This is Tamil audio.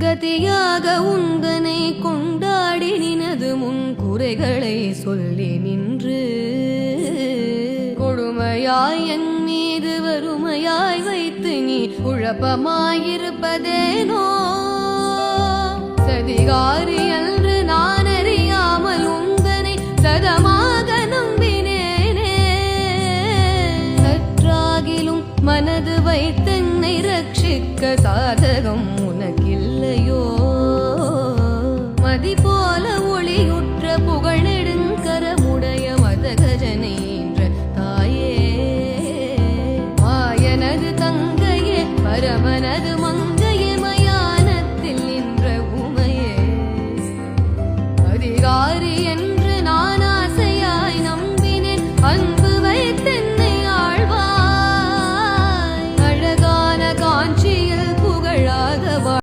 கதியாக உந்தனை கொண்டாடி நினது முன் குறைகளை சொல்லி நின்று. கொடுமையாய் என் மீது வறுமையாய் வைத்து நீ குழப்பமாயிருப்பதேனோ? சதிகாரி என்று நான் அறியாமல் உந்தனை சதமாக நம்பினேனே. சற்றாகிலும் மனது வைத்தென்னை ரட்சிக்க சாதகம் மனது மங்கைய மயானத்தில் நின்ற உமையே. அதிகாரி என்